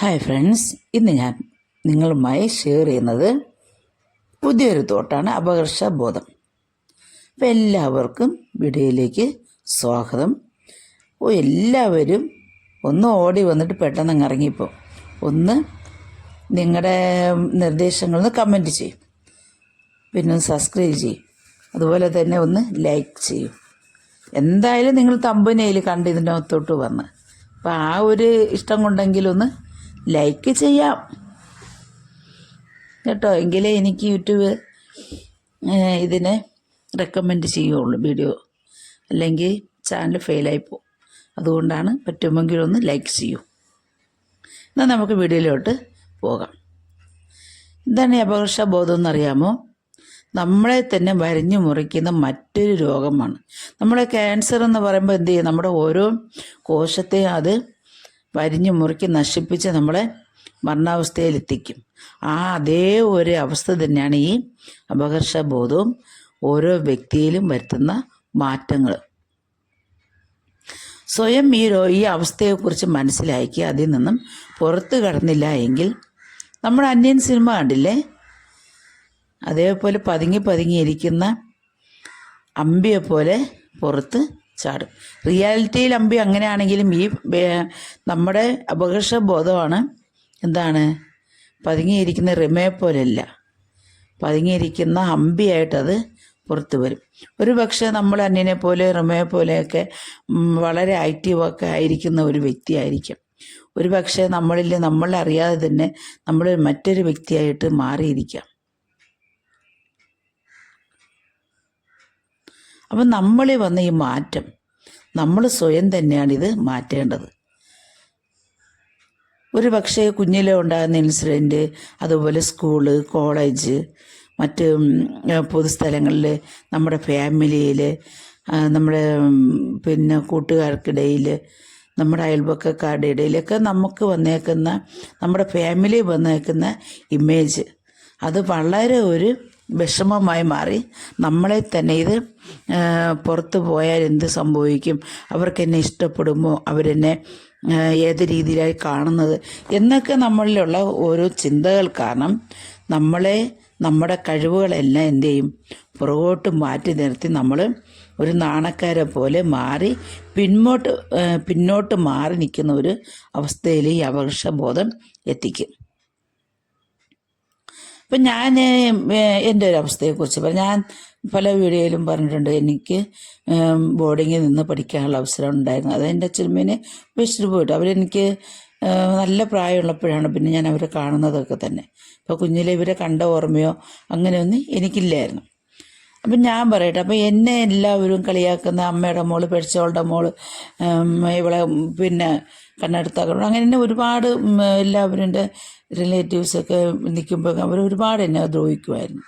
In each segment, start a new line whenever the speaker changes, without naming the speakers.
Hi friends ഇന്ന് ഞാൻ നിങ്ങളുമായി ഷെയർ ചെയ്യുന്നത് പുതിയൊരു തോട്ടാണ് അപകർഷബോധം അപ്പം എല്ലാവർക്കും വീഡിയോയിലേക്ക് സ്വാഗതം. ഓ എല്ലാവരും ഒന്ന് ഓടി വന്നിട്ട് പെട്ടെന്ന് അങ്ങ് ഇറങ്ങിപ്പോൾ ഒന്ന് നിങ്ങളുടെ നിർദ്ദേശങ്ങളൊന്ന് കമന്റ് ചെയ്യും. പിന്നെ ഒന്ന് സബ്സ്ക്രൈബ് ചെയ്യും. അതുപോലെ തന്നെ ഒന്ന് ലൈക്ക് ചെയ്യും. എന്തായാലും നിങ്ങൾ തമ്പനയിൽ കണ്ട് ഇതിനകത്തോട്ട് വന്ന്. അപ്പോൾ ആ ഒരു ഇഷ്ടം കൊണ്ടെങ്കിലൊന്ന് ലൈക്ക് ചെയ്യാം. കേട്ടോ? എങ്കിലേ എനിക്ക് യൂട്യൂബ് ഇതിനെ റെക്കമെൻഡ് ചെയ്യുള്ളൂ വീഡിയോ അല്ലെങ്കിൽ ചാനൽ ഫെയിലായി പോകും. അതുകൊണ്ടാണ് പറ്റുമെങ്കിൽ ഒന്ന് ലൈക്ക് ചെയ്യൂ. എന്നാൽ നമുക്ക് വീഡിയോയിലോട്ട് പോകാം. എന്താണ് ഈ അപകർഷബോധം എന്നറിയാമോ നമ്മളെ തന്നെ വരിഞ്ഞു മുറിക്കുന്ന മറ്റൊരു രോഗമാണ്. നമ്മുടെ ക്യാൻസർ എന്ന് പറയുമ്പോൾ എന്ത് ചെയ്യും? നമ്മുടെ ഓരോ കോശത്തെയും അത് വരിഞ്ഞു മുറുക്കി നശിപ്പിച്ച് നമ്മളെ മരണാവസ്ഥയിലെത്തിക്കും. ആ അതേ ഒരു അവസ്ഥ തന്നെയാണ് ഈ അപകർഷബോധവും ഓരോ വ്യക്തിയിലും വരുത്തുന്ന മാറ്റങ്ങൾ സ്വയം ഈ രോ ഈ അവസ്ഥയെക്കുറിച്ച് മനസ്സിലാക്കി അതിൽ നിന്നും പുറത്തു കടന്നില്ല എങ്കിൽ നമ്മൾ അന്യൻ സിനിമ കണ്ടില്ലേ? അതേപോലെ പതുങ്ങി പതുങ്ങിയിരിക്കുന്ന ഇരിക്കുന്ന അമ്പിയെപ്പോലെ പുറത്ത് ചാടും. റിയാലിറ്റിയിൽ അമ്പി അങ്ങനെയാണെങ്കിലും ഈ നമ്മുടെ അപകർഷ ബോധമാണ് എന്താണ്? പതുങ്ങിയിരിക്കുന്ന റിമയെ പോലെയല്ല. പതുങ്ങിയിരിക്കുന്ന അമ്പിയായിട്ടത് പുറത്തു വരും. ഒരു പക്ഷേ നമ്മൾ അന്യനെ പോലെ റിമയെ പോലെയൊക്കെ വളരെ ആക്റ്റീവൊക്കെ ആയിരിക്കുന്ന ഒരു വ്യക്തിയായിരിക്കും. ഒരു പക്ഷേ നമ്മളിൽ നമ്മളറിയാതെ തന്നെ നമ്മൾ മറ്റൊരു വ്യക്തിയായിട്ട് മാറിയിരിക്കാം. അപ്പം നമ്മളിൽ വന്ന ഈ മാറ്റം നമ്മൾ സ്വയം തന്നെയാണ് ഇത് മാറ്റേണ്ടത്. ഒരു പക്ഷേ കുഞ്ഞിലെ ഉണ്ടാകുന്ന ഇൻസിഡന്റ് അതുപോലെ സ്കൂൾ കോളേജ് മറ്റ് പൊതുസ്ഥലങ്ങളിൽ നമ്മുടെ ഫാമിലിയിൽ നമ്മുടെ പിന്നെ കൂട്ടുകാർക്കിടയിൽ നമ്മുടെ അയൽപക്കക്കാരുടെ ഇടയിലൊക്കെ നമുക്ക് വന്നേക്കുന്ന നമ്മുടെ ഫാമിലി വന്നേക്കുന്ന ഇമേജ് അത് വളരെ ഒരു വിഷമമായി മാറി. നമ്മളെ തന്നെ ഇത് പുറത്തു പോയാൽ എന്ത് സംഭവിക്കും? അവർക്ക് എന്നെ ഇഷ്ടപ്പെടുമോ? അവരെന്നെ ഏത് രീതിയിലായി കാണുന്നത്? എന്നൊക്കെ നമ്മളിലുള്ള ഓരോ ചിന്തകൾ കാരണം നമ്മളെ നമ്മുടെ കഴിവുകളെല്ലാം എന്ത് ചെയ്യും? പുറകോട്ട് മാറ്റി നിർത്തി നമ്മൾ ഒരു നാണക്കാരെ പോലെ മാറി പിന്നോട്ട് പിന്നോട്ട് മാറി നിൽക്കുന്ന ഒരു അവസ്ഥയിൽ ഈ അപകർഷബോധം എത്തിക്കും. ഇപ്പം ഞാൻ എന്റെ ഒരു അവസ്ഥയെക്കുറിച്ച് പറഞ്ഞു ഞാൻ പല വീഡിയോയിലും പറഞ്ഞിട്ടുണ്ട് എനിക്ക് ബോർഡിങ്ങിൽ നിന്ന് പഠിക്കാനുള്ള അവസരം ഉണ്ടായിരുന്നു. അത് എന്റെ അച്ഛനമ്മേനെ ഉപേക്ഷിച്ചിട്ട് പോയിട്ട് അവരെനിക്ക് നല്ല പ്രായമുള്ളപ്പോഴാണ് പിന്നെ ഞാൻ അവരെ കാണുന്നതൊക്കെ തന്നെ. ഇപ്പോൾ കുഞ്ഞിലെ ഇവരെ കണ്ട ഓർമ്മയോ അങ്ങനെയൊന്നും എനിക്കില്ലായിരുന്നു. അപ്പം ഞാൻ പറയട്ടെ അപ്പം എന്നെ എല്ലാവരും കളിയാക്കുന്ന അമ്മയുടെ മോൾ പെടിച്ചവളുടെ മോൾ ഇവളെ പിന്നെ കണ്ണെടുത്താക്കണം? അങ്ങനെ എന്നെ ഒരുപാട് എല്ലാവരും എന്റെ റിലേറ്റീവ്സൊക്കെ നിൽക്കുമ്പോൾ അവർ ഒരുപാട് എന്നെ ദ്രോഹിക്കുമായിരുന്നു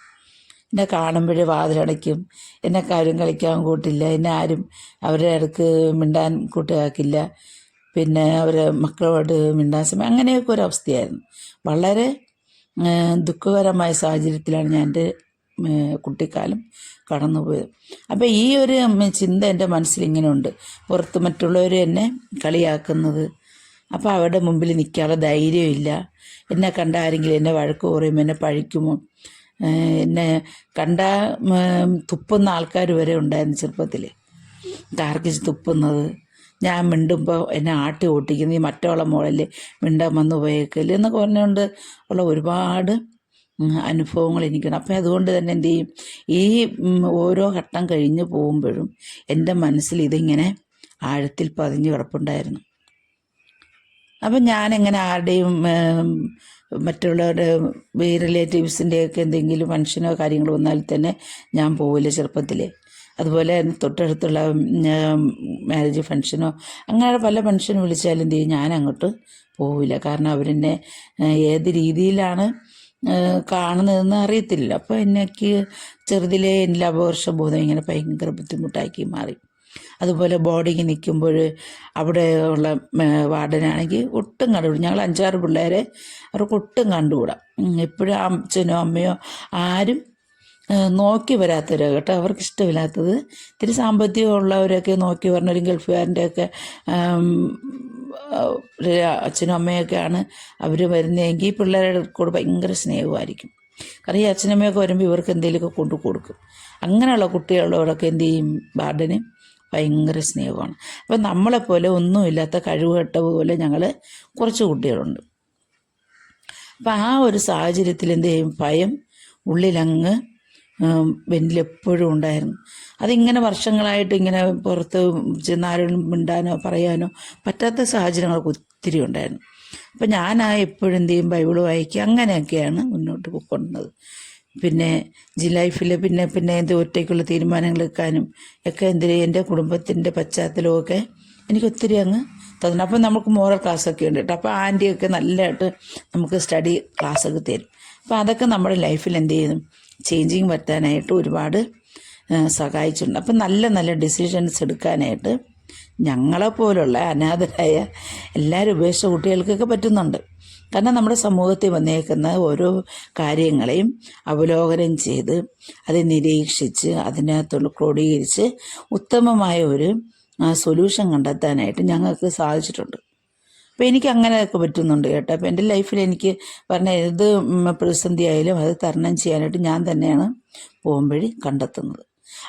എന്നെ കാണുമ്പോഴേ വാതിലടയ്ക്കും എന്നെ കാര്യം കളിക്കാൻ കൂട്ടില്ല എന്നെ ആരും അവരുടെ അടുക്ക് മിണ്ടാൻ കൂട്ടുകാക്കില്ല പിന്നെ അവരെ മക്കളോട് മിണ്ടാൻ സമയം അങ്ങനെയൊക്കെ ഒരു അവസ്ഥയായിരുന്നു. വളരെ ദുഃഖകരമായ സാഹചര്യത്തിലാണ് ഞാൻ എന്റെ കുട്ടിക്കാലം കടന്നുപോയത്. അപ്പം ഈ ഒരു ചിന്ത എന്റെ ഉണ്ട് പുറത്ത് മറ്റുള്ളവർ എന്നെ കളിയാക്കുന്നത്. അപ്പോൾ അവരുടെ മുമ്പിൽ നിൽക്കാനുള്ള ധൈര്യമില്ല. എന്നെ കണ്ട ആരെങ്കിലും എന്നെ വഴക്ക് പറയും എന്നെ പഴിക്കുമോ? എന്നെ കണ്ട തുപ്പുന്ന ആൾക്കാർ വരെ ഉണ്ടായിരുന്നു ചെറുപ്പത്തിൽ കാർക്കിച്ച് തുപ്പുന്നത്. ഞാൻ മിണ്ടുമ്പോൾ എന്നെ ആട്ടി ഓട്ടിക്കുന്നത് ഈ മറ്റോളം മോളല്ലേ മിണ്ടാൻ വന്നു പോയേക്കൽ എന്നൊക്കെ പറഞ്ഞുകൊണ്ട് ഉള്ള ഒരുപാട് അനുഭവങ്ങൾ എനിക്കുണ്ട്. അപ്പം അതുകൊണ്ട് തന്നെ എന്തു ചെയ്യും? ഈ ഓരോ ഘട്ടം കഴിഞ്ഞു പോകുമ്പോഴും എന്റെ മനസ്സിൽ ഇതിങ്ങനെ ആഴത്തിൽ പതിഞ്ഞു കിടപ്പുണ്ടായിരുന്നു. അപ്പം ഞാനെങ്ങനെ ആരുടെയും ഉം, മറ്റുള്ളവരുടെ റിലേറ്റീവ്സിന്റെയൊക്കെ എന്തെങ്കിലും ഫങ്ഷനോ കാര്യങ്ങളോ വന്നാൽ തന്നെ ഞാൻ പോവില്ല ചെറുപ്പത്തിൽ അതുപോലെ തൊട്ടടുത്തുള്ള മാരേജ് ഫങ്ഷനോ അങ്ങനെ പല ഫങ്ഷൻ വിളിച്ചാലും എന്ത് ചെയ്യും? ഞാൻ അങ്ങോട്ട് പോവില്ല. കാരണം അവരെന്നെ ഏത് രീതിയിലാണ് കാണുന്നതെന്ന് അറിയത്തില്ല. അപ്പോൾ എനിക്ക് ചെറുതിലെ എന്റെ അപകർഷബോധം ഇങ്ങനെ ഭയങ്കര ബുദ്ധിമുട്ടാക്കി മാറി. അതുപോലെ ബോർഡിങ് നിൽക്കുമ്പോൾ അവിടെ ഉള്ള വാർഡനാണെങ്കിൽ ഒട്ടും കണ്ടുകൂടാ. ഞങ്ങൾ അഞ്ചാറ് പിള്ളേരെ അവർക്ക് ഒട്ടും കണ്ടുകൂടാ. എപ്പോഴും അച്ഛനോ അമ്മയോ ആരും നോക്കി വരാത്തവരോ കേട്ടോ. അവർക്ക് ഇഷ്ടമില്ലാത്തത്. ഇത്തിരി സാമ്പത്തികമുള്ളവരൊക്കെ നോക്കി പറഞ്ഞ ഒരു ഗൾഫുകാരന്റെയൊക്കെ അച്ഛനും അമ്മയൊക്കെയാണ് അവർ വരുന്നതെങ്കിൽ പിള്ളേരുടെ ഭയങ്കര സ്നേഹമായിരിക്കും. കാരണം ഈ അച്ഛനമ്മയൊക്കെ വരുമ്പോൾ ഇവർക്ക് എന്തെങ്കിലുമൊക്കെ കൊണ്ടു കൊടുക്കും. അങ്ങനെയുള്ള കുട്ടികളോടൊക്കെ എന്ത് ചെയ്യും? ബാർഡന് ഭയങ്കര സ്നേഹമാണ്. അപ്പം നമ്മളെപ്പോലെ ഒന്നുമില്ലാത്ത കഴിവുകെട്ട പോലെ ഞങ്ങൾ കുറച്ച് കുട്ടികളുണ്ട്. അപ്പം ആ ഒരു സാഹചര്യത്തിൽ എന്ത് ചെയ്യും? ഭയം ഉള്ളിലങ്ങ് വെന്നിലെപ്പോഴും ഉണ്ടായിരുന്നു. അതിങ്ങനെ വർഷങ്ങളായിട്ട് ഇങ്ങനെ പുറത്ത് ചെന്നാരും മിണ്ടാനോ പറയാനോ പറ്റാത്ത സാഹചര്യങ്ങളൊക്കെ ഒത്തിരി ഉണ്ടായിരുന്നു. അപ്പം ഞാനാ എപ്പോഴും എന്ത് ചെയ്യും? ബൈബിൾ വായിക്കുക. അങ്ങനെയൊക്കെയാണ് മുന്നോട്ട് പോയിക്കൊണ്ടത് പിന്നെ ലൈഫിൽ പിന്നെ പിന്നെ എന്ത് ഒറ്റയ്ക്കുള്ള തീരുമാനങ്ങൾ എടുക്കാനും ഒക്കെ എന്തിന് എന്റെ കുടുംബത്തിന്റെ പശ്ചാത്തലമൊക്കെ എനിക്ക് ഒത്തിരി അങ്ങ് തന്നു അപ്പം നമുക്ക് മോറൽ ക്ലാസ്സൊക്കെ ഉണ്ട് കേട്ടോ. അപ്പോൾ ആന്റിയൊക്കെ നല്ലതായിട്ട് നമുക്ക് സ്റ്റഡി ക്ലാസ്സൊക്കെ തരും. അപ്പോൾ അതൊക്കെ നമ്മുടെ ലൈഫിൽ എന്ത് ചെയ്യുന്നു ചേഞ്ചിങ് വരുത്താനായിട്ട് ഒരുപാട് സഹായിച്ചിട്ടുണ്ട്. അപ്പം നല്ല നല്ല ഡിസിഷൻസ് എടുക്കാനായിട്ട് ഞങ്ങളെപ്പോലുള്ള അനാഥരായ എല്ലാവരും ഉപേക്ഷിച്ച കുട്ടികൾക്കൊക്കെ പറ്റുന്നുണ്ട്. കാരണം നമ്മുടെ സമൂഹത്തിൽ വന്നേക്കുന്ന ഓരോ കാര്യങ്ങളെയും അവലോകനം ചെയ്ത് അത് നിരീക്ഷിച്ച് അതിനകത്തുള്ള ക്രോഡീകരിച്ച് ഉത്തമമായ ഒരു സൊല്യൂഷൻ കണ്ടെത്താനായിട്ട് ഞങ്ങൾക്ക് സാധിച്ചിട്ടുണ്ട്. അപ്പോൾ എനിക്ക് അങ്ങനെയൊക്കെ പറ്റുന്നുണ്ട് കേട്ടോ. അപ്പോൾ എന്റെ ലൈഫിൽ എനിക്ക് പറഞ്ഞ ഏത് പ്രതിസന്ധി ആയാലും അത് തരണം ചെയ്യാനായിട്ട് ഞാൻ തന്നെയാണ് പോകുമ്പഴി കണ്ടെത്തുന്നത്.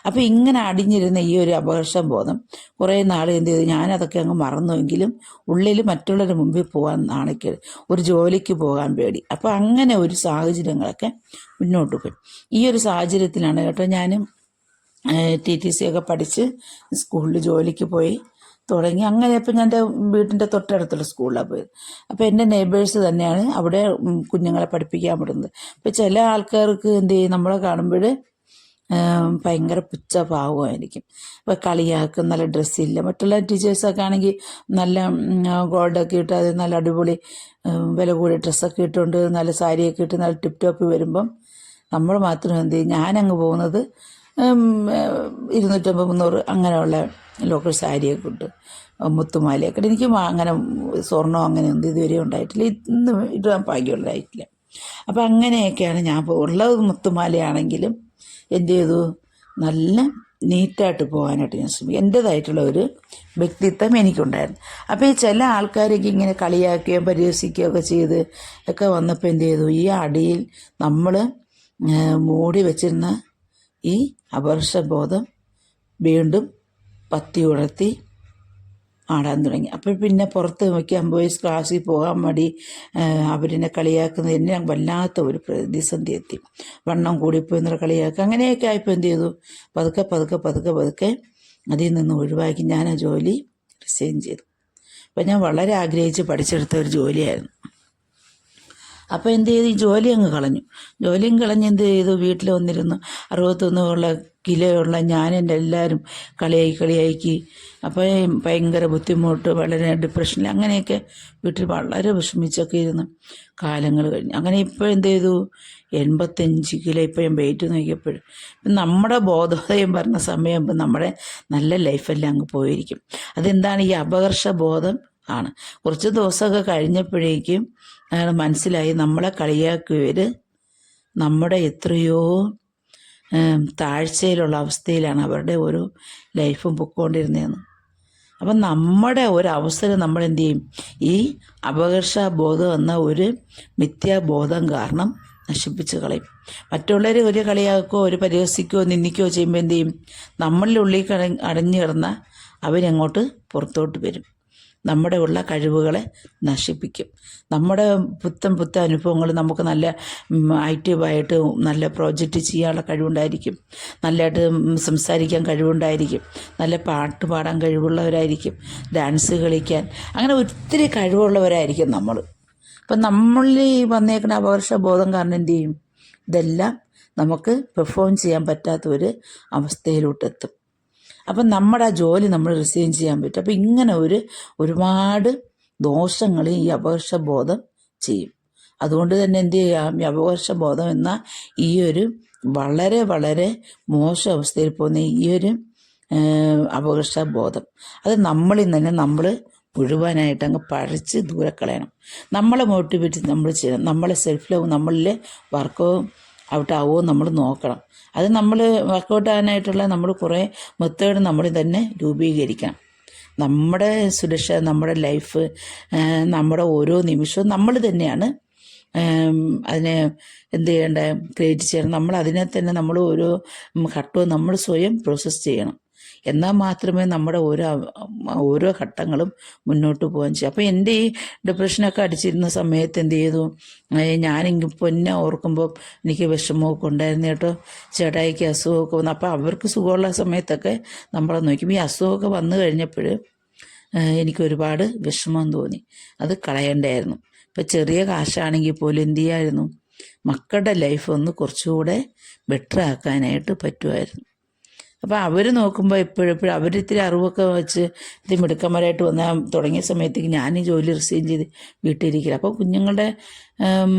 അപ്പോൾ ഇങ്ങനെ അടിഞ്ഞിരുന്ന ഈ ഒരു അപകർഷം ബോധം കുറേ നാൾ എന്ത് ചെയ്തു? ഞാനതൊക്കെ അങ്ങ് മറന്നുവെങ്കിലും ഉള്ളിൽ മറ്റുള്ളവരുടെ മുമ്പിൽ പോകാൻ നാണയ്ക്ക് ഒരു ജോലിക്ക് പോകാൻ പേടി. അപ്പോൾ അങ്ങനെ ഒരു സാഹചര്യങ്ങളൊക്കെ മുന്നോട്ട് പോയി. ഈ ഒരു സാഹചര്യത്തിലാണ് കേട്ടോ ഞാനും ടി ടി സി ഒക്കെ പഠിച്ച് സ്കൂളിൽ ജോലിക്ക് പോയി. തുടങ്ങി. അങ്ങനെ ഇപ്പം ഞാൻ എന്റെ വീട്ടിന്റെ തൊട്ടടുത്തുള്ള സ്കൂളിലാണ് പോയത്. അപ്പോൾ എന്റെ നെയ്ബേഴ്സ് തന്നെയാണ് അവിടെ കുഞ്ഞുങ്ങളെ പഠിപ്പിക്കാൻ വിടുന്നത്. അപ്പോൾ ചില ആൾക്കാർക്ക് എന്ത് ചെയ്യും? നമ്മളെ കാണുമ്പോൾ ഭയങ്കര പുച്ഛഭാവമായിരിക്കും. അപ്പോൾ കളിയാക്കും നല്ല ഡ്രസ്സില്ല മറ്റുള്ള ടീച്ചേഴ്സൊക്കെ ആണെങ്കിൽ നല്ല ഗോൾഡൊക്കെ ഇട്ട് അത് നല്ല അടിപൊളി വില കൂടിയ ഡ്രസ്സൊക്കെ ഇട്ടുകൊണ്ട് നല്ല സാരിയൊക്കെ ഇട്ട് നല്ല ടിപ് ടോപ്പ് വരുമ്പം നമ്മൾ മാത്രം എന്ത് ചെയ്യും? ഞാനങ്ങ് പോകുന്നത് ഇരുന്നൂറ്റമ്പത് മുന്നൂറ് അങ്ങനെയുള്ള ലോക്കൽ സാരിയൊക്കെ ഇട്ട് മുത്തുമാലയൊക്കെ എനിക്ക് അങ്ങനെ സ്വർണം അങ്ങനെ ഒന്നും ഇതുവരെ ഉണ്ടായിട്ടില്ല. ഇന്ന് ഇടാൻ ഭാഗ്യമുള്ളതായിട്ടില്ല. അപ്പം അങ്ങനെയൊക്കെയാണ് ഞാൻ ഉള്ളത് മുത്തുമാലയാണെങ്കിലും എന്ത് ചെയ്തു? നല്ല നീറ്റായിട്ട് പോകാനായിട്ട് ഞാൻ ശ്രമിക്കും. എന്റേതായിട്ടുള്ള ഒരു വ്യക്തിത്വം എനിക്കുണ്ടായിരുന്നു. അപ്പോൾ ഈ ചില ആൾക്കാരൊക്കെ ഇങ്ങനെ കളിയാക്കുകയും പരിഹസിക്കുകയും ഒക്കെ ചെയ്ത് ഒക്കെ വന്നപ്പോൾ എന്ത് ചെയ്തു? ഈ അടിയിൽ നമ്മൾ മൂടി വെച്ചിരുന്ന ഈ അപർഷബോധം വീണ്ടും പത്തി ഉണർത്തി ആടാൻ തുടങ്ങി. അപ്പോൾ പിന്നെ പുറത്ത് നോക്കി ബോയ്സ് ക്ലാസ്സിൽ പോകാൻ മടി. അവരെന്നെ കളിയാക്കുന്നതിന് വല്ലാത്ത ഒരു പ്രതിസന്ധി എത്തി. വണ്ണം കൂടിപ്പോയി എന്നുള്ള കളിയാക്കുക അങ്ങനെയൊക്കെ ആയപ്പോൾ എന്ത് ചെയ്തു? പതുക്കെ പതുക്കെ പതുക്കെ പതുക്കെ അതിൽ നിന്ന് ഒഴിവാക്കി ഞാൻ ആ ജോലി റിസൈൻ ചെയ്തു. അപ്പം ഞാൻ വളരെ ആഗ്രഹിച്ച് പഠിച്ചെടുത്ത ഒരു ജോലിയായിരുന്നു. അപ്പോൾ എന്ത് ചെയ്തു? ഈ ജോലി അങ്ങ് കളഞ്ഞു. ജോലിയും കളഞ്ഞ് എന്ത് ചെയ്തു? വീട്ടിൽ വന്നിരുന്നു. അറുപത്തൊന്നുള്ള കിലോയുള്ള ഞാൻ എന്റെ എല്ലാവരും കളിയായി കളിയാക്കി അപ്പോൾ ഭയങ്കര ബുദ്ധിമുട്ട് വളരെ ഡിപ്രഷനിൽ അങ്ങനെയൊക്കെ വീട്ടിൽ വളരെ വിഷമിച്ചൊക്കെ ഇരുന്ന് കാലങ്ങൾ കഴിഞ്ഞു. അങ്ങനെ ഇപ്പോൾ എന്ത് ചെയ്തു? എൺപത്തഞ്ച് കിലോ ഇപ്പോൾ ഞാൻ വെയിറ്റ് നോക്കിയപ്പോൾ നമ്മുടെ ബോധോദയം പറഞ്ഞ സമയം നമ്മുടെ നല്ല ലൈഫെല്ലാം അങ്ങ് പോയിരിക്കും. അതെന്താണ്? ഈ അപകർഷ ബോധം ആണ്. കുറച്ച് ദിവസമൊക്കെ കഴിഞ്ഞപ്പോഴേക്കും അയാൾ മനസ്സിലായി നമ്മളെ കളിയാക്കിയവർ നമ്മുടെ എത്രയോ താഴ്ചയിലുള്ള അവസ്ഥയിലാണ് അവരുടെ ഓരോ ലൈഫും പൊക്കോണ്ടിരുന്നതെന്ന്. അപ്പം നമ്മുടെ ഒരു അവസരം നമ്മൾ എന്ത് ചെയ്യും ഈ അപകർഷ ബോധം എന്ന ഒരു മിഥ്യാബോധം കാരണം നശിപ്പിച്ച് കളയും. മറ്റുള്ളവർ ഒരു കളിയാക്കുകയോ ഒരു പരിഹസിക്കുകയോ നിന്ദിക്കുകയോ ചെയ്യുമ്പോൾ എന്ത് ചെയ്യും നമ്മളിൽ ഉള്ളിൽ അടഞ്ഞു കിടന്ന അവരങ്ങോട്ട് പുറത്തോട്ട് വരും. നമ്മുടെ ഉള്ള കഴിവുകളെ നശിപ്പിക്കും. നമ്മുടെ പുത്തൻ പുത്തൻ അനുഭവങ്ങൾ നമുക്ക് നല്ല ആക്റ്റീവായിട്ട് നല്ല പ്രോജക്റ്റ് ചെയ്യാനുള്ള കഴിവുണ്ടായിരിക്കും. നല്ലതായിട്ട് സംസാരിക്കാൻ കഴിവുണ്ടായിരിക്കും. നല്ല പാട്ട് പാടാൻ കഴിവുള്ളവരായിരിക്കും. ഡാൻസ് കളിക്കാൻ. അങ്ങനെ ഒത്തിരി കഴിവുള്ളവരായിരിക്കും നമ്മൾ. അപ്പം നമ്മളിൽ വന്നേക്കുന്ന അപകർഷ ബോധം കാരണം എന്ത് ചെയ്യും? ഇതെല്ലാം നമുക്ക് പെർഫോം ചെയ്യാൻ പറ്റാത്ത ഒരു അവസ്ഥയിലോട്ടെത്തും. അപ്പം നമ്മുടെ ആ ജോലി നമ്മൾ റിസൈൻ ചെയ്യാൻ പറ്റും. അപ്പം ഇങ്ങനെ ഒരു ഒരുപാട് ദോഷങ്ങൾ ഈ അപകർഷ ബോധം ചെയ്യും. അതുകൊണ്ട് തന്നെ എന്ത് ചെയ്യാം? ഈ അപകർഷ ബോധം എന്ന ഈ ഒരു വളരെ വളരെ മോശം അവസ്ഥയിൽ പോകുന്ന ഈ ഒരു അപകർഷബോധം. അപകർഷ ബോധം അത് നമ്മളിൽ തന്നെ നമ്മൾ മുഴുവനായിട്ട് അങ്ങ് പഴച്ച് ദൂരെ കളയണം. നമ്മളെ മോട്ടിവേറ്റ് നമ്മൾ ചെയ്യണം. നമ്മളെ സെൽഫ് ലവ് നമ്മളിൽ വർക്ക് ഔട്ട് ആവുമോ നമ്മൾ നോക്കണം. അത് നമ്മൾ വർക്കൗട്ട് ആകാനായിട്ടുള്ള നമ്മൾ കുറേ മെത്തേഡ് നമ്മൾ തന്നെ രൂപീകരിക്കണം. നമ്മുടെ സുരക്ഷ നമ്മുടെ ലൈഫ് നമ്മുടെ ഓരോ നിമിഷവും നമ്മൾ തന്നെയാണ് അതിനെ എന്ത് ചെയ്യേണ്ടത് ക്രിയേറ്റ് ചെയ്യണം. നമ്മൾ അതിനെ തന്നെ നമ്മൾ ഓരോ ഘട്ടവും നമ്മൾ സ്വയം പ്രോസസ്സ് ചെയ്യണം. എന്നാൽ മാത്രമേ നമ്മുടെ ഓരോ ഓരോ ഘട്ടങ്ങളും മുന്നോട്ട് പോകാൻ ചെയ്യും. അപ്പോൾ എന്റെ ഈ ഡിപ്രഷനൊക്കെ അടിച്ചിരുന്ന സമയത്ത് എന്ത് ചെയ്തു? ഞാനെങ്കിൽ പൊന്നെ ഓർക്കുമ്പോൾ എനിക്ക് വിഷമമൊക്കെ ഉണ്ടായിരുന്നു കേട്ടോ. ചേട്ടായിക്ക് അസുഖമൊക്കെ വന്നു. അപ്പോൾ അവർക്ക് സുഖമുള്ള സമയത്തൊക്കെ നമ്മളെ നോക്കും ഈ അസുഖമൊക്കെ വന്നു കഴിഞ്ഞപ്പോൾ എനിക്ക് ഒരുപാട് വിഷമം തോന്നി. അത് കളയണ്ടായിരുന്നു. ഇപ്പം ചെറിയ കാശാണെങ്കിൽ പോലും എന്ത് ചെയ്യായിരുന്നു? മക്കളുടെ ലൈഫ് ഒന്ന് കുറച്ചുകൂടെ ബെറ്റർ ആക്കാനായിട്ട് പറ്റുമായിരുന്നു. അപ്പോൾ അവർ നോക്കുമ്പോൾ എപ്പോഴെപ്പോഴും അവരിത്തിരി അറിവൊക്കെ വെച്ച് ഇത് മിടുക്കന്മാരായിട്ട് വന്ന തുടങ്ങിയ സമയത്തേക്ക് ഞാൻ ഈ ജോലി റിസീവ് ചെയ്ത് വീട്ടിലിരിക്കില്ല അപ്പോൾ കുഞ്ഞുങ്ങളുടെ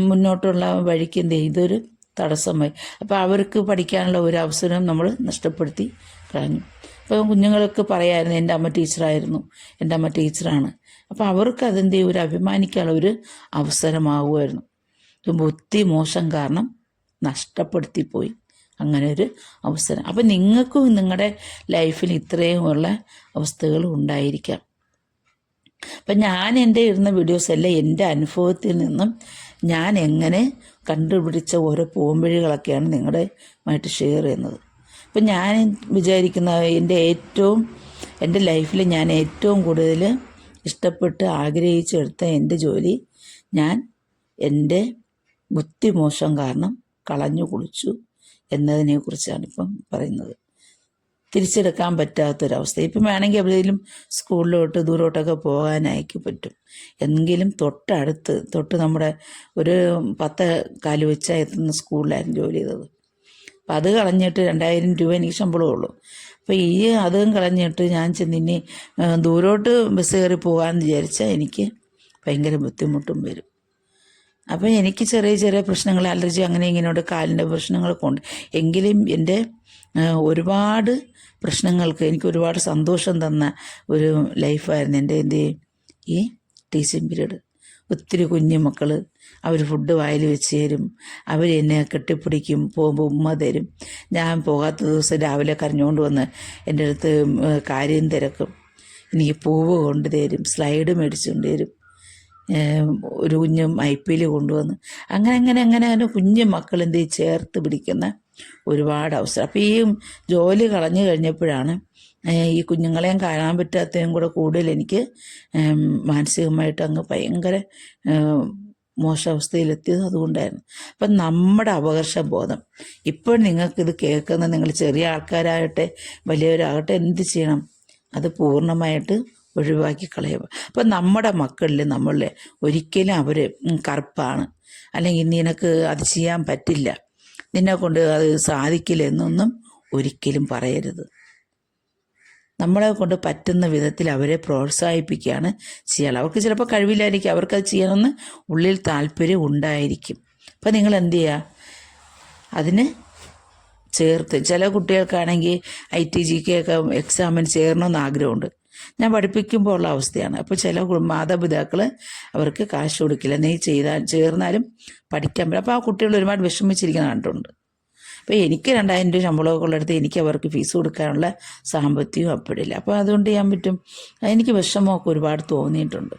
മുന്നോട്ടുള്ള വഴിക്ക് എന്ത് ചെയ്യും ഇതൊരു തടസ്സമായി. അപ്പോൾ അവർക്ക് പഠിക്കാനുള്ള ഒരു അവസരം നമ്മൾ നഷ്ടപ്പെടുത്തി കളഞ്ഞു. അപ്പോൾ കുഞ്ഞുങ്ങൾക്ക് പറയായിരുന്നു എന്റെ അമ്മ ടീച്ചറായിരുന്നു എന്റെ അമ്മ ടീച്ചറാണ്. അപ്പോൾ അവർക്ക് ചെയ്യും ഒരു അഭിമാനിക്കാനുള്ള ഒരു അവസരമാകുമായിരുന്നു ഒത്തിരി മോശം കാരണം നഷ്ടപ്പെടുത്തിപ്പോയി. അങ്ങനെ ഒരു അവസരം. അപ്പം നിങ്ങൾക്കും നിങ്ങളുടെ ലൈഫിൽ ഇത്രയുമുള്ള അവസ്ഥകൾ ഉണ്ടായിരിക്കാം. അപ്പം ഞാൻ എന്റെ ഇടുന്ന വീഡിയോസ് എല്ലാം എന്റെ അനുഭവത്തിൽ നിന്നും ഞാൻ എങ്ങനെ കണ്ടുപിടിച്ച ഓരോ പോംവഴികളൊക്കെയാണ് നിങ്ങളുടെയുമായിട്ട് ഷെയർ ചെയ്യുന്നത്. അപ്പം ഞാൻ വിചാരിക്കുന്ന എന്റെ ഏറ്റവും എന്റെ ലൈഫിൽ ഞാൻ ഏറ്റവും കൂടുതൽ ഇഷ്ടപ്പെട്ട് ആഗ്രഹിച്ചെടുത്ത എന്റെ ജോലി ഞാൻ എന്റെ ബുദ്ധിമോശം കാരണം കളഞ്ഞു കുളിച്ചു. എന്നതിനെക്കുറിച്ചാണ് ഇപ്പം പറയുന്നത്. തിരിച്ചെടുക്കാൻ പറ്റാത്തൊരവസ്ഥ. ഇപ്പം വേണമെങ്കിൽ എവിടെയെങ്കിലും സ്കൂളിലോട്ട് ദൂരോട്ടൊക്കെ പോകാനായിക്ക് പറ്റും. എങ്കിലും തൊട്ടടുത്ത് തൊട്ട് നമ്മുടെ ഒരു പത്ത് കാൽ വെച്ചാൽ എത്തുന്ന സ്കൂളിലായിരുന്നു ജോലി ചെയ്തത്. അപ്പം അത് കളഞ്ഞിട്ട് രണ്ടായിരം രൂപ എനിക്ക് ശമ്പളമുള്ളൂ അപ്പം ഈ അതും കളഞ്ഞിട്ട് ഞാൻ ചെന്ന് ഇനി ദൂരോട്ട് ബസ് കയറി പോകാമെന്ന് വിചാരിച്ചാൽ എനിക്ക് ഭയങ്കര ബുദ്ധിമുട്ടും വരും. അപ്പോൾ എനിക്ക് ചെറിയ ചെറിയ പ്രശ്നങ്ങൾ അലർജി അങ്ങനെ ഇങ്ങനെയുണ്ട് കാലിന്റെ പ്രശ്നങ്ങളൊക്കെ ഉണ്ട്. എങ്കിലും എന്റെ ഒരുപാട് പ്രശ്നങ്ങൾക്ക് എനിക്ക് ഒരുപാട് സന്തോഷം തന്ന ഒരു ലൈഫായിരുന്നു എന്റെ എന്റെ ഈ ടീച്ചിങ് പീരീഡ്. ഒത്തിരി കുഞ്ഞു മക്കൾ അവർ ഫുഡ് വായിൽ വെച്ച് തരും അവർ എന്നെ കെട്ടിപ്പിടിക്കും പോകുമ്പോൾ ഉമ്മ തരും. ഞാൻ പോകാത്ത ദിവസം രാവിലെ കരഞ്ഞുകൊണ്ട് വന്ന് എന്റെ അടുത്ത് കാര്യം തിരക്കും. എനിക്ക് പൂവ് കൊണ്ടുതരും സ്ലൈഡ് മേടിച്ചുകൊണ്ട് തരും. ഒരു കുഞ്ഞ് മൈപ്പിൽ കൊണ്ടുവന്ന് അങ്ങനെ അങ്ങനെ അങ്ങനെ കുഞ്ഞു മക്കൾ ചെയ്യും? ചേർത്ത് പിടിക്കുന്ന ഒരുപാട് അവസരം. അപ്പോൾ ഈ ജോലി കളഞ്ഞു കഴിഞ്ഞപ്പോഴാണ് ഈ കുഞ്ഞുങ്ങളെയും കാണാൻ പറ്റാത്തതും കൂടെ കൂടുതൽ എനിക്ക് മാനസികമായിട്ട് അങ്ങ് ഭയങ്കര മോശ മോശാവസ്ഥയിലെത്തിയത് അതുകൊണ്ടായിരുന്നു. അപ്പം നമ്മുടെ അപകർഷ ബോധം. ഇപ്പോൾ നിങ്ങൾക്കിത് കേൾക്കുന്ന നിങ്ങൾ ചെറിയ ആൾക്കാരാകട്ടെ വലിയവരാകട്ടെ എന്ത് ചെയ്യണം? അത് പൂർണമായിട്ട് ഒഴിവാക്കി കളയുക അപ്പം നമ്മുടെ മക്കളിൽ നമ്മൾ ഒരിക്കലും അവർ കറുപ്പാണ്. അല്ലെങ്കിൽ നിനക്ക് അത് ചെയ്യാൻ പറ്റില്ല. നിന്നെ കൊണ്ട് അത് സാധിക്കില്ല എന്നൊന്നും ഒരിക്കലും പറയരുത്. നമ്മളെ കൊണ്ട് പറ്റുന്ന വിധത്തിൽ അവരെ പ്രോത്സാഹിപ്പിക്കുകയാണ് ചെയ്യാറ് അവർക്ക് ചിലപ്പോൾ കഴിവില്ലായിരിക്കും. അവർക്കത് ചെയ്യണമെന്ന് ഉള്ളിൽ താല്പര്യം ഉണ്ടായിരിക്കും. അപ്പം നിങ്ങൾ എന്ത് ചെയ്യുക? അതിന് ചേർത്ത്. ചില കുട്ടികൾക്കാണെങ്കിൽ ഐ ടി ജി കെ ഒക്കെ എക്സാമിന് ചേരണമെന്ന് ആഗ്രഹമുണ്ട്. ഞാൻ പഠിപ്പിക്കുമ്പോൾ ഉള്ള അവസ്ഥയാണ്. അപ്പോൾ ചില മാതാപിതാക്കൾ അവർക്ക് കാശ് കൊടുക്കില്ല. നീ ചെയ്താൽ ചേർന്നാലും പഠിക്കാൻ പറ്റും അപ്പോൾ ആ കുട്ടികൾ ഒരുപാട് വിഷമിച്ചിരിക്കുന്ന കണ്ടുണ്ട് അപ്പോൾ എനിക്ക് രണ്ടായിരം രൂപ ശമ്പളമൊക്കെ ഉള്ളിടത്ത് എനിക്ക് അവർക്ക് ഫീസ് കൊടുക്കാനുള്ള സാമ്പത്തികം അപ്പോഴില്ല അപ്പോൾ അതുകൊണ്ട് ചെയ്യാൻ പറ്റും. എനിക്ക് വിഷമമൊക്കെ ഒരുപാട് തോന്നിയിട്ടുണ്ട്.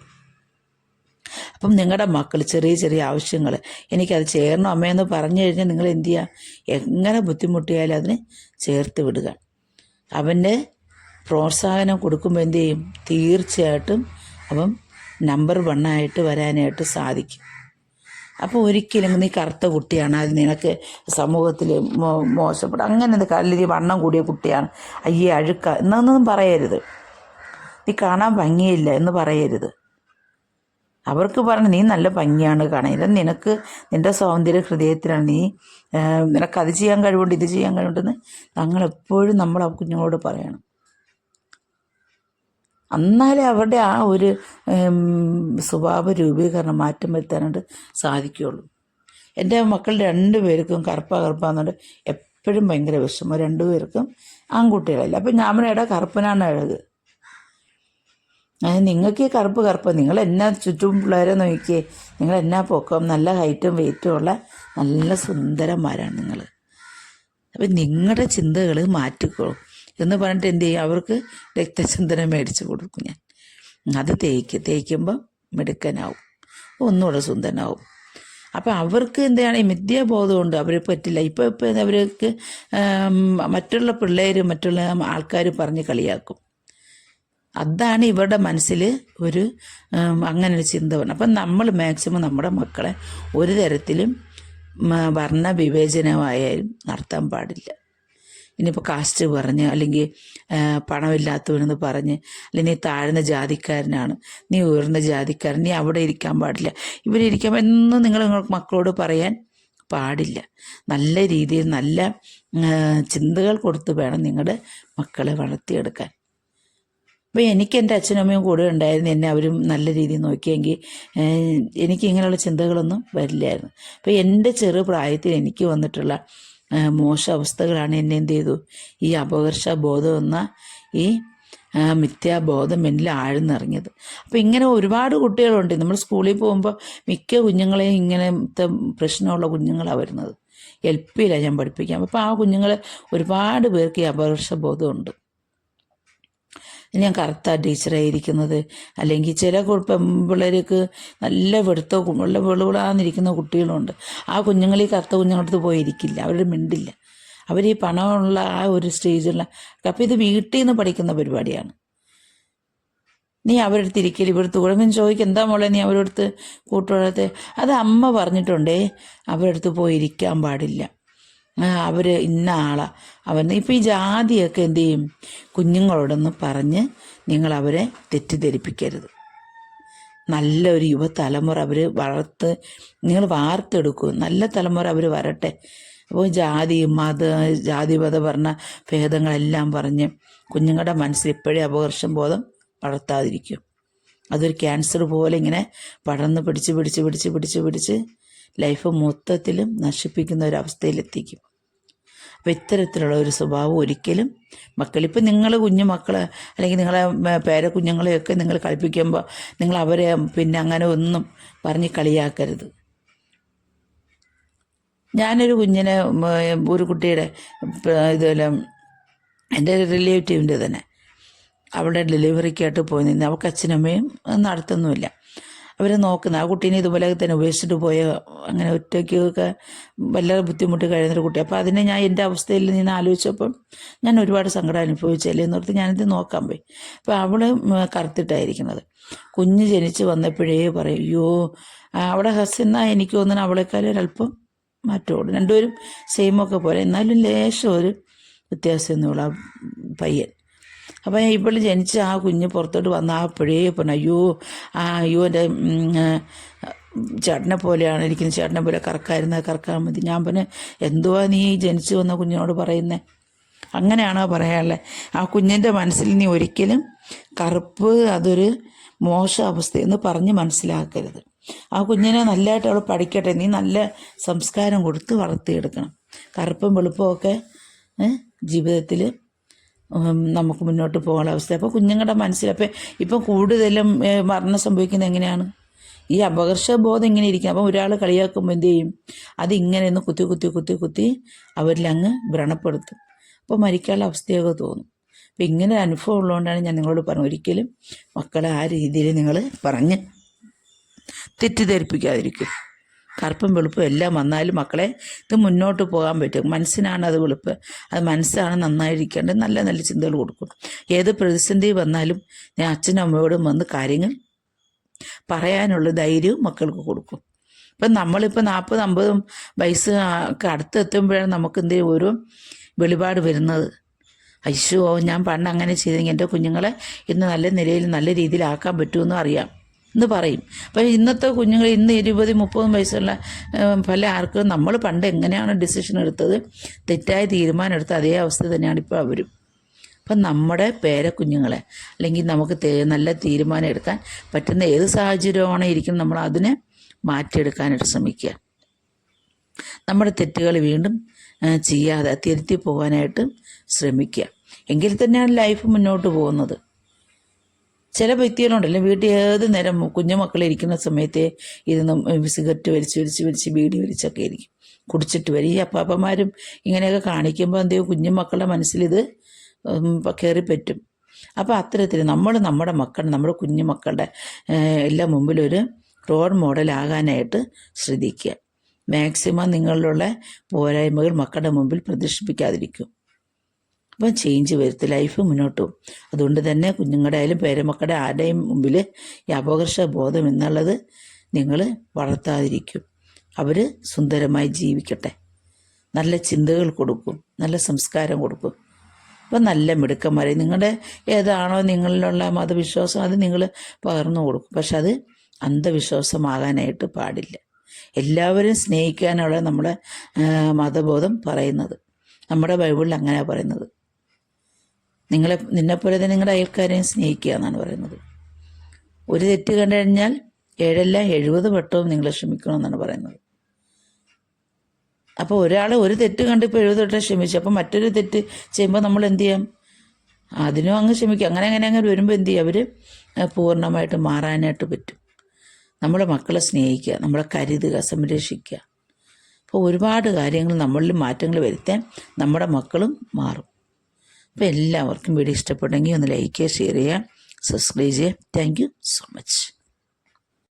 അപ്പം നിങ്ങളുടെ മക്കൾ ചെറിയ ചെറിയ ആവശ്യങ്ങൾ എനിക്കത് ചേർണം അമ്മയെന്ന് പറഞ്ഞു കഴിഞ്ഞാൽ നിങ്ങൾ എന്ത് ചെയ്യുക എങ്ങനെ ബുദ്ധിമുട്ടിയാലും അതിന് ചേർത്ത് വിടുക. അവന്റെ പ്രോത്സാഹനം കൊടുക്കുമ്പോൾ എന്തു ചെയ്യും? തീർച്ചയായിട്ടും അപ്പം നമ്പർ വണ്ണായിട്ട് വരാനായിട്ട് സാധിക്കും. അപ്പോൾ ഒരിക്കലും നീ കറുത്ത കുട്ടിയാണ്. അത് നിനക്ക് സമൂഹത്തിൽ മോ- മോശപ്പെടും. അങ്ങനെ കല്ലിരി വണ്ണം കൂടിയ കുട്ടിയാണ്. അയ്യേ അഴുക്ക. എന്നൊന്നും പറയരുത്. നീ കാണാൻ ഭംഗിയില്ല എന്ന് പറയരുത്. അവർക്ക് പറഞ്ഞു നീ നല്ല ഭംഗിയാണ് കാണാൻ. ഇത് നിനക്ക് നിന്റെ സൗന്ദര്യ ഹൃദയത്തിലാണ് നീ നിനക്ക് അത് ചെയ്യാൻ കഴിവുണ്ട് ഇത് ചെയ്യാൻ കഴിവുണ്ടെന്ന് ഞങ്ങളെപ്പോഴും നമ്മൾ ആ കുഞ്ഞുങ്ങളോട് പറയണം. എന്നാലേ അവരുടെ ആ ഒരു സ്വഭാവ രൂപീകരണം മാറ്റം വരുത്താനായിട്ട് സാധിക്കുകയുള്ളൂ. എന്റെ മക്കൾ രണ്ടു പേർക്കും കറുപ്പ കറുപ്പാന്നുകൊണ്ട് എപ്പോഴും ഭയങ്കര വിഷമം. രണ്ടു പേർക്കും ആൺകുട്ടികളല്ല. അപ്പം ഞാൻ പറഞ്ഞ എടാ കറുപ്പനാണ് അഴക്. നിങ്ങൾക്ക് ഈ കറുപ്പ് കറുപ്പ്. നിങ്ങൾ എന്നാ ചുറ്റും പിള്ളേരെ നോക്കിയേ. നിങ്ങൾ എന്നാ പൊക്കം. നല്ല ഹൈറ്റും വെയിറ്റും ഉള്ള നല്ല സുന്ദരന്മാരാണ് നിങ്ങൾ അപ്പം നിങ്ങളുടെ ചിന്തകൾ മാറ്റിക്കോളൂ എന്ന് പറഞ്ഞിട്ട് എന്ത് ചെയ്യും? അവർക്ക് രക്തചന്ദനം മേടിച്ച് കൊടുക്കും ഞാൻ. അത് തേക്ക് തേക്കുമ്പം മിടുക്കനാവും. ഒന്നുകൂടെ സുന്ദരനാവും. അപ്പം അവർക്ക് എന്താണ്? ഈ മിഥ്യാബോധമുണ്ട് അവർ പറ്റില്ല. ഇപ്പോൾ ഇപ്പോൾ അവർക്ക് മറ്റുള്ള പിള്ളേർ മറ്റുള്ള ആൾക്കാർ പറഞ്ഞ് കളിയാക്കും. അതാണ് ഇവരുടെ മനസ്സിൽ ഒരു അങ്ങനെ ഒരു ചിന്ത വരണം അപ്പം നമ്മൾ മാക്സിമം നമ്മുടെ മക്കളെ ഒരു തരത്തിലും വർണ വിവേചനമായാലും നടത്താൻ പാടില്ല. ഇനിയിപ്പോൾ കാസ്റ്റ് പറഞ്ഞ് അല്ലെങ്കിൽ പണമില്ലാത്തവനെന്ന് പറഞ്ഞ് അല്ലെങ്കിൽ നീ താഴ്ന്ന ജാതിക്കാരനാണ് നീ ഉയർന്ന ജാതിക്കാരൻ നീ അവിടെ ഇരിക്കാൻ പാടില്ല. ഇവിടെ ഇരിക്കാൻ എന്നും നിങ്ങൾ മക്കളോട് പറയാൻ പാടില്ല. നല്ല രീതിയിൽ നല്ല ചിന്തകൾ കൊടുത്ത് വേണം നിങ്ങളുടെ മക്കളെ വളർത്തിയെടുക്കാൻ. അപ്പോൾ എനിക്ക് എന്റെ അച്ഛനും അമ്മയും കൂടെ ഉണ്ടായിരുന്നു എന്നെ അവരും നല്ല രീതിയിൽ നോക്കിയെങ്കിൽ എനിക്ക് ഇങ്ങനെയുള്ള ചിന്തകളൊന്നും വരില്ലായിരുന്നു. അപ്പോൾ എന്റെ ചെറു പ്രായത്തിൽ എനിക്ക് വന്നിട്ടുള്ള മോശ അവസ്ഥകളാണ് എന്നെ എന്ത് ചെയ്തു? ഈ അപകർഷ ബോധം എന്ന ഈ മിഥ്യാബോധം എന്നിൽ ആഴ്ന്നിറങ്ങിയത്. അപ്പോൾ ഇങ്ങനെ ഒരുപാട് കുട്ടികളുണ്ട്. നമ്മൾ സ്കൂളിൽ പോകുമ്പോൾ മിക്ക കുഞ്ഞുങ്ങളെയും ഇങ്ങനത്തെ പ്രശ്നമുള്ള കുഞ്ഞുങ്ങളാണ് വരുന്നത്. എൽ പിയിലാണ് ഞാൻ പഠിപ്പിക്കാം അപ്പോൾ ആ കുഞ്ഞുങ്ങൾ ഒരുപാട് പേർക്ക് ഈ അപകർഷ ബോധമുണ്ട് ഞാൻ കറുത്ത ടീച്ചറായിരിക്കുന്നത് അല്ലെങ്കിൽ ചില പിള്ളേർക്ക് നല്ല വെടുത്ത കു- നല്ല വെളുവിളാന്നിരിക്കുന്ന കുട്ടികളുണ്ട്. ആ കുഞ്ഞുങ്ങൾ ഈ കറുത്ത കുഞ്ഞുങ്ങളടുത്ത് പോയിരിക്കില്ല അവരുടെ മിണ്ടില്ല. അവർ ഈ പണമുള്ള ആ ഒരു സ്റ്റേജിലുള്ള അപ്പം ഇത് വീട്ടിൽ നിന്ന് പഠിക്കുന്ന പരിപാടിയാണ്. നീ അവരുടെ അടുത്ത് ഇരിക്കൽ ഇവിടുത്തെ കുഴമ്പൻ ചോദിക്കും എന്താ മോളെ നീ അവരടുത്ത് അടുത്ത് അത് അമ്മ പറഞ്ഞിട്ടുണ്ടേ അവരടുത്ത് പോയിരിക്കാൻ പാടില്ല. ആ, അവർ ഇന്ന ആളാ. അവൻ ഇപ്പം ഈ ജാതിയൊക്കെ എന്ത് ചെയ്യും? കുഞ്ഞുങ്ങളോടൊന്ന് പറഞ്ഞ് നിങ്ങൾ അവരെ തെറ്റിദ്ധരിപ്പിക്കരുത്. നല്ലൊരു യുവതലമുറ അവർ വളർത്ത് നിങ്ങൾ വാർത്തെടുക്കും. നല്ല തലമുറ അവർ വരട്ടെ. അപ്പോൾ ജാതി മത ജാതി മത പറഞ്ഞ ഭേദങ്ങളെല്ലാം പറഞ്ഞ് കുഞ്ഞുങ്ങളുടെ മനസ്സിൽ ഇപ്പോഴേ അപകർഷം ബോധം വളർത്താതിരിക്കും. അതൊരു ക്യാൻസർ പോലെ ഇങ്ങനെ പടർന്ന് പിടിച്ച് പിടിച്ച് പിടിച്ച് പിടിച്ച് പിടിച്ച് ലൈഫ് മൊത്തത്തിലും നശിപ്പിക്കുന്ന ഒരു അവസ്ഥയിലെത്തിക്കും. അപ്പം ഇത്തരത്തിലുള്ള ഒരു സ്വഭാവം ഒരിക്കലും മക്കളിപ്പം നിങ്ങൾ കുഞ്ഞു മക്കളെ അല്ലെങ്കിൽ നിങ്ങളെ പേര കുഞ്ഞുങ്ങളെയൊക്കെ നിങ്ങൾ കളിപ്പിക്കുമ്പോൾ നിങ്ങൾ അവരെ പിന്നെ അങ്ങനെ ഒന്നും പറഞ്ഞ് കളിയാക്കരുത്. ഞാനൊരു കുഞ്ഞിനെ ഒരു കുട്ടിയുടെ ഇതുപോലെ എന്റെ റിലേറ്റീവിന്റെ തന്നെ. അവിടെ ഡെലിവറിക്കായിട്ട് പോയി നിന്ന് അവൾക്ക് അച്ഛനമ്മയും നടത്തൊന്നുമില്ല. അവരെ നോക്കുന്നത് ആ കുട്ടീനെ ഇതുപോലെ തന്നെ ഉപേക്ഷിച്ചിട്ട് പോയ അങ്ങനെ ഒറ്റയ്ക്കൊക്കെ വല്ല ബുദ്ധിമുട്ട് കഴിയുന്നൊരു കുട്ടി. അപ്പോൾ അതിനെ ഞാൻ എന്റെ അവസ്ഥയിൽ നിന്ന് ആലോചിച്ചപ്പം ഞാൻ ഒരുപാട് സങ്കടം അനുഭവിച്ചല്ലേ എന്നോർത്ത് ഞാനിത് നോക്കാൻ പോയി. അപ്പോൾ അവൾ കറുത്തിട്ടായിരിക്കുന്നത്. കുഞ്ഞ് ജനിച്ച് വന്നപ്പോഴേ പറയും അയ്യോ അവിടെ ഹസെന്നാ എനിക്ക് തോന്നുന്നു അവളെക്കാളും ഒരല്പം മാറ്റമുള്ളൂ രണ്ടുപേരും സെയിമൊക്കെ പോലെ. എന്നാലും ലേശം ഒരു വ്യത്യാസമൊന്നുമില്ല പയ്യൻ. അപ്പം ഇപ്പോൾ ജനിച്ച ആ കുഞ്ഞ് പുറത്തോട്ട് വന്ന ആ അപ്പോഴേ പറഞ്ഞു അയ്യോ ആ അയ്യോ എന്റെ ചേട്ടനെ പോലെയാണ് ഇരിക്കുന്നത്. ചേട്ടനെ പോലെ കറക്കായിരുന്ന കറക്കാൻ മതി. ഞാൻ പിന്നെ എന്തുവാ നീ ജനിച്ചു വന്ന കുഞ്ഞിനോട് പറയുന്നത് അങ്ങനെയാണോ പറയാനുള്ളത് ആ കുഞ്ഞിന്റെ മനസ്സിൽ നീ ഒരിക്കലും കറുപ്പ് അതൊരു മോശ അവസ്ഥയെന്ന് പറഞ്ഞ് മനസ്സിലാക്കരുത്. ആ കുഞ്ഞിനെ നല്ലതായിട്ട് അവൾ പഠിക്കട്ടെ. നീ നല്ല സംസ്കാരം കൊടുത്ത് വളർത്തിയെടുക്കണം. കറുപ്പും വെളുപ്പും ഒക്കെ ജീവിതത്തിൽ നമുക്ക് മുന്നോട്ട് പോകാനുള്ള അവസ്ഥ. അപ്പോൾ കുഞ്ഞുങ്ങളുടെ മനസ്സിൽ അപ്പം ഇപ്പം കൂടുതലും മരണം സംഭവിക്കുന്നത് എങ്ങനെയാണ്? ഈ അപകർഷബോധം ഇങ്ങനെ ഇരിക്കും. അപ്പം ഒരാൾ കളിയാക്കുമ്പോൾ എന്ത് ചെയ്യും? അതിങ്ങനെ ഒന്ന് കുത്തി കുത്തി കുത്തി കുത്തി അവരിൽ അങ്ങ് വ്രണപ്പെടുത്തും. അപ്പോൾ മരിക്കാനുള്ള അവസ്ഥയൊക്കെ തോന്നും. അപ്പം ഇങ്ങനെ അനുഭവം ഉള്ളതുകൊണ്ടാണ് ഞാൻ നിങ്ങളോട് പറഞ്ഞു ഒരിക്കലും മക്കളെ ആ രീതിയിൽ നിങ്ങൾ പറഞ്ഞ് തെറ്റിദ്ധരിപ്പിക്കാതിരിക്കും കറുപ്പും വെളുപ്പും എല്ലാം വന്നാലും മക്കളെ ഇത് മുന്നോട്ട് പോകാൻ പറ്റും. മനസ്സിനാണ് അത് വെളുപ്പ്. അത് മനസ്സാണ് നന്നായിരിക്കേണ്ടത് നല്ല നല്ല ചിന്തകൾ കൊടുക്കും. ഏത് പ്രതിസന്ധി വന്നാലും ഞാൻ അച്ഛനും അമ്മയോടും വന്ന് കാര്യങ്ങൾ പറയാനുള്ള ധൈര്യവും മക്കൾക്ക് കൊടുക്കും. ഇപ്പം നമ്മളിപ്പോൾ നാൽപ്പത് അമ്പതും വയസ്സ് ഒക്കെ അടുത്തെത്തുമ്പോഴാണ് നമുക്ക് എന്തെങ്കിലും ഒരു വെളിപാട് വരുന്നത്. അയ്യോ ഞാൻ പണ്ട് അങ്ങനെ ചെയ്തെങ്കിൽ എന്റെ കുഞ്ഞുങ്ങളെ ഇന്ന് നല്ല നിലയിൽ നല്ല രീതിയിലാക്കാൻ പറ്റുമെന്നും അറിയാം. എന്ന് പറയും. അപ്പം ഇന്നത്തെ കുഞ്ഞുങ്ങൾ ഇന്ന് ഇരുപത് മുപ്പതും വയസ്സുള്ള പല ആർക്കും നമ്മൾ പണ്ട് എങ്ങനെയാണ് ഡിസിഷൻ എടുത്തത്? തെറ്റായ തീരുമാനം എടുത്ത അതേ അവസ്ഥ തന്നെയാണ് ഇപ്പോൾ അവരും. അപ്പം നമ്മുടെ പേരക്കുഞ്ഞുങ്ങളെ അല്ലെങ്കിൽ നമുക്ക് നല്ല തീരുമാനം എടുക്കാൻ പറ്റുന്ന ഏത് സാഹചര്യമാണോ ഇരിക്കുന്നത് നമ്മൾ അതിനെ മാറ്റിയെടുക്കാനായിട്ട് ശ്രമിക്കുക. നമ്മുടെ തെറ്റുകൾ വീണ്ടും ചെയ്യാതെ തിരുത്തി പോകാനായിട്ട് ശ്രമിക്കുക. എങ്കിൽ തന്നെയാണ് ലൈഫ് മുന്നോട്ട് പോകുന്നത്. ചില വ്യക്തികളുണ്ടല്ലോ വീട്ടിൽ ഏത് നേരം കുഞ്ഞുമക്കളിരിക്കുന്ന സമയത്ത് ഇരുന്ന് സിഗരറ്റ് വലിച്ച് വലിച്ച് വലിച്ച് ബീഡി വലിച്ചൊക്കെ ഇരിക്കും കുടിച്ചിട്ട് വരും. ഈ അപ്പാപ്പന്മാരും ഇങ്ങനെയൊക്കെ കാണിക്കുമ്പോൾ എന്തെയോ കുഞ്ഞുമക്കളുടെ മനസ്സിലിത് കയറിപ്പറ്റും അപ്പോൾ അത്തരത്തിൽ നമ്മൾ നമ്മുടെ മക്കൾ നമ്മുടെ കുഞ്ഞു മക്കളുടെ ഏഹ്, എല്ലാം മുമ്പിലൊരു റോൾ മോഡലാകാനായിട്ട് ശ്രദ്ധിക്കുക. മാക്സിമം നിങ്ങളിലുള്ള പോരായ്മകൾ മക്കളുടെ മുമ്പിൽ പ്രദർശിപ്പിക്കാതിരിക്കും. അപ്പം ചേഞ്ച് വരുത്തി ലൈഫ് മുന്നോട്ട് പോകും. അതുകൊണ്ട് തന്നെ കുഞ്ഞുങ്ങളുടെ ആയാലും പേരമക്കളുടെ ആരുടെയും മുമ്പിൽ ഈ അപകർഷ ബോധം എന്നുള്ളത് നിങ്ങൾ വളർത്താതിരിക്കും. അവർ സുന്ദരമായി ജീവിക്കട്ടെ. നല്ല ചിന്തകൾ കൊടുക്കും. നല്ല സംസ്കാരം കൊടുക്കും. അപ്പം നല്ല മിടുക്കന്മാരെ നിങ്ങളുടെ ഏതാണോ നിങ്ങളിലുള്ള മതവിശ്വാസം അത് നിങ്ങൾ പകർന്നു കൊടുക്കും. പക്ഷെ അത് അന്ധവിശ്വാസമാകാനായിട്ട് പാടില്ല. എല്ലാവരും സ്നേഹിക്കാനുള്ള നമ്മുടെ മതബോധം പറയുന്നത്. നമ്മുടെ ബൈബിളിൽ അങ്ങനെയാണ് പറയുന്നത്. നിങ്ങളെ നിന്നെപ്പോലെ തന്നെ നിങ്ങളുടെ അയൽക്കാരെയും സ്നേഹിക്കുക എന്നാണ് പറയുന്നത്. ഒരു തെറ്റ് കണ്ടു കഴിഞ്ഞാൽ ഏഴല്ല എഴുപത് വട്ടവും നിങ്ങൾ ക്ഷമിക്കണമെന്നാണ് പറയുന്നത്. അപ്പോൾ ഒരാൾ ഒരു തെറ്റ് കണ്ടിപ്പോൾ എഴുപത് വട്ടം ക്ഷമിച്ചു. അപ്പോൾ മറ്റൊരു തെറ്റ് ചെയ്യുമ്പോൾ നമ്മൾ എന്ത് ചെയ്യാം? അതിനും അങ്ങ് ക്ഷമിക്കും. അങ്ങനെ അങ്ങനെ അങ്ങനെ വരുമ്പോൾ എന്ത് ചെയ്യും? അവർ പൂർണമായിട്ട് മാറാനായിട്ട് പറ്റും. നമ്മളെ മക്കളെ സ്നേഹിക്കുക നമ്മളെ കരുതുക സംരക്ഷിക്കുക. അപ്പോൾ ഒരുപാട് കാര്യങ്ങൾ നമ്മളിൽ മാറ്റങ്ങൾ വരുത്താൻ നമ്മുടെ മക്കളും മാറും. അപ്പോൾ എല്ലാവർക്കും വീഡിയോ ഇഷ്ടപ്പെട്ടെങ്കിൽ ഒന്ന് ലൈക്ക് ചെയ്യുക ഷെയർ ചെയ്യുക സബ്സ്ക്രൈബ് ചെയ്യുക. Thank you so much